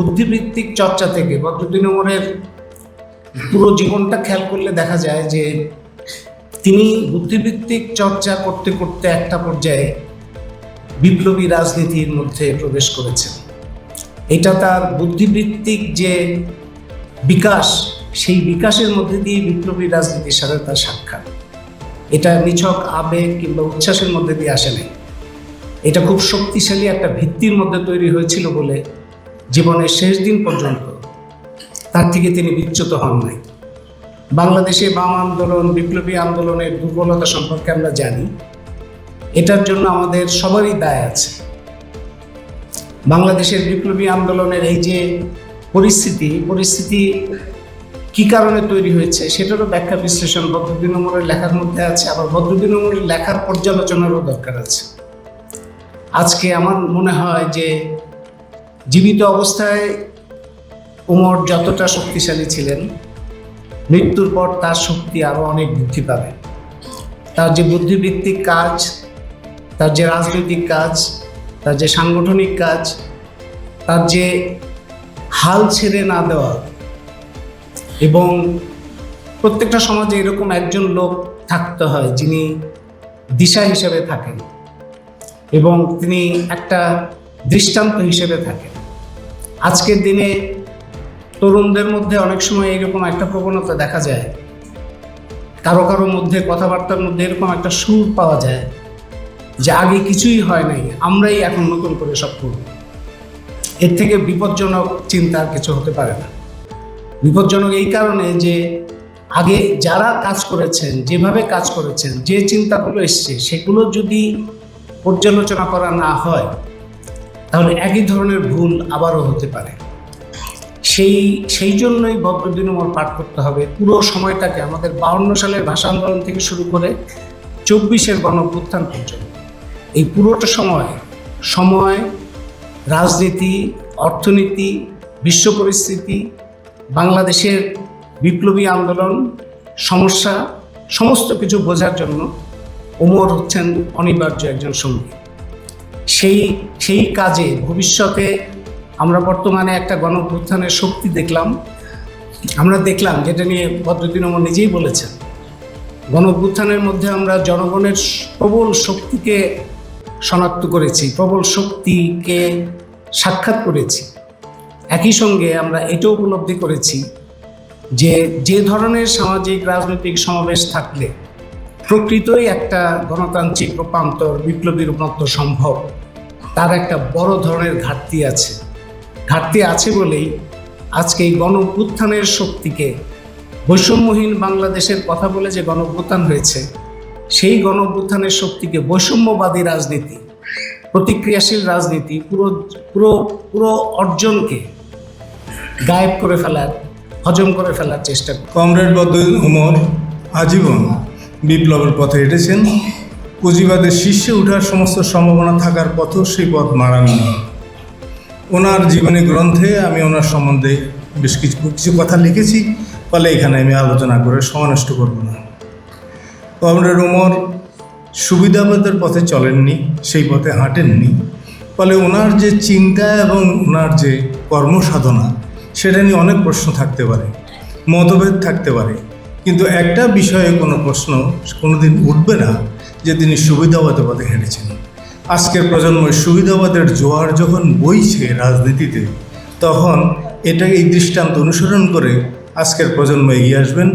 বুদ্ধিবৃত্তিক চর্চা থেকে বদরুদ্দিন ওমরের পুরো জীবনটা খেয়াল করলে দেখা যায় যে তিনি বুদ্ধিবৃত্তিক চর্চা করতে করতে একটা পর্যায়ে বিপ্লবী রাজনীতির মধ্যে প্রবেশ করেছেন। এটা তার বুদ্ধিবৃত্তিক যে বিকাশ, সেই বিকাশের মধ্যে দিয়ে বিপ্লবী রাজনীতির সাথে তার সাক্ষাৎ। এটা নিছক আবেগ কিংবা উচ্ছ্বাসের মধ্যে দিয়ে আসে নাই। এটা খুব শক্তিশালী একটা ভিত্তির মধ্যে তৈরি হয়েছিল বলে জীবনের শেষ দিন পর্যন্ত তার থেকে তিনি বিচ্যুত হন নাই। বাংলাদেশে বাম আন্দোলন, বিপ্লবী আন্দোলনের দুর্বলতা সম্পর্কে আমরা জানি। এটার জন্য আমাদের সবারই দায় আছে। বাংলাদেশের বিপ্লবী আন্দোলনের এই যে পরিস্থিতি পরিস্থিতি কি কারণে তৈরি হয়েছে সেটারও ব্যাখ্যা বিশ্লেষণ বদরুদ্দিন ওমরের লেখার মধ্যে আছে, আবার বদরুদ্দিন ওমরের লেখার পর্যালোচনারও দরকার আছে। আজকে আমার মনে হয় যে জীবিত অবস্থায় উমর যতটা শক্তিশালী ছিলেন, মৃত্যুর পর তার শক্তি আরও অনেক বৃদ্ধি পাবে। তার যে বুদ্ধিবৃত্তিক কাজ, তার যে রাজনৈতিক কাজ, তার যে সাংগঠনিক কাজ, তার যে হাল ছেড়ে না দেওয়া এবং প্রত্যেকটা সমাজে এরকম একজন লোক থাকতে হয় যিনি দিশা হিসেবে থাকেন এবং তিনি একটা দৃষ্টান্ত হিসেবে থাকেন। আজকের দিনে তরুণদের মধ্যে অনেক সময় এরকম একটা প্রবণতা দেখা যায়। কারও কারও মধ্যে কথাবার্তার মধ্যে এরকম একটা সুর পাওয়া যায় যে আগে কিছুই হয় নাই, আমরাই এখন নতুন করে সব করব এর থেকে বিপজ্জনক চিন্তা আর কিছু হতে পারে না। বিপজ্জনক এই কারণে যে আগে যারা কাজ করেছেন, যেভাবে কাজ করেছেন, যে চিন্তাগুলো এসছে, সেগুলো যদি পর্যালোচনা করা না হয় তাহলে একই ধরনের ভুল আবারও হতে পারে। সেই সেই জন্যই উমর পাঠ করতে হবে। পুরো সময়টাকে আমাদের বাউন্ন সালের ভাষা আন্দোলন থেকে শুরু করে চব্বিশের গণভ্যুত্থান পর্যন্ত। এই পুরোটা সময় সময়, রাজনীতি, অর্থনীতি, বিশ্ব পরিস্থিতি, বাংলাদেশের বিপ্লবী আন্দোলন, সমস্যা, সমস্ত কিছু বোঝার জন্য ওমর হচ্ছেন অনিবার্য একজন সঙ্গী। সেই সেই কাজে ভবিষ্যতে আমরা বর্তমানে একটা গণভ্যুত্থানের শক্তি দেখলাম। আমরা দেখলাম যেটা নিয়ে বদরুদ্দিন ওমর নিজেই বলেছেন। গণভ্যুত্থানের মধ্যে আমরা জনগণের প্রবল শক্তিকে শনাক্ত করেছি, প্রবল শক্তিকে সাক্ষাৎ করেছি। একই সঙ্গে আমরা এটাও উপলব্ধি করেছি যে যে ধরনের সামাজিক, রাজনৈতিক সমাবেশ থাকলে প্রকৃতই একটা গণতান্ত্রিক রূপান্তর বিপ্লবী রূপান্তর সম্ভব। তার একটা বড় ধরনের ঘাটতি আছে। ঘাটতি আছে বলেই আজকে এই গণ উত্থানের শক্তিকে বৈষম্যহীন বাংলাদেশের কথা বলে যে গণ হয়েছে, সেই গণ শক্তিকে বৈষম্যবাদী রাজনীতি, প্রতিক্রিয়াশীল রাজনীতি, পুরো পুরো পুরো অর্জনকে গায়েব করে ফেলার, হজম করে ফেলার চেষ্টা কমরেড বদরুদ্দিন উমর আজীবন। বিপ্লবের পথে হেঁটেছেন। পুঁজিবাদের শীর্ষে ওঠার সমস্ত সম্ভাবনা থাকার পথেও সেই পথ মারাননি। ওনার জীবনী গ্রন্থে আমি ওনার সম্বন্ধে বেশ কিছু কিছু কথা লিখেছি, ফলে এখানে আমি আলোচনা করে সমানষ্ট করব না। কমরেড উমর সুবিধাবাদের পথে চলেননি, সেই পথে হাঁটেননি। ফলে ওনার যে চিন্তা এবং ওনার যে কর্মসাধনা, সেটা নিয়ে অনেক প্রশ্ন থাকতে পারে, মতভেদ থাকতে পারে। কিন্তু একটা বিষয়ে কোনো প্রশ্ন কোনোদিন উঠবে না যে তিনি সুবিধাবাদের পথে হেঁটেছেন। আজকের প্রজন্মের সুবিধাবাদের জোয়ার যখন বইছে রাজনীতিতে, তখন এটাকে এই দৃষ্টান্ত অনুসরণ করে আজকের প্রজন্ম এগিয়ে আসবেন।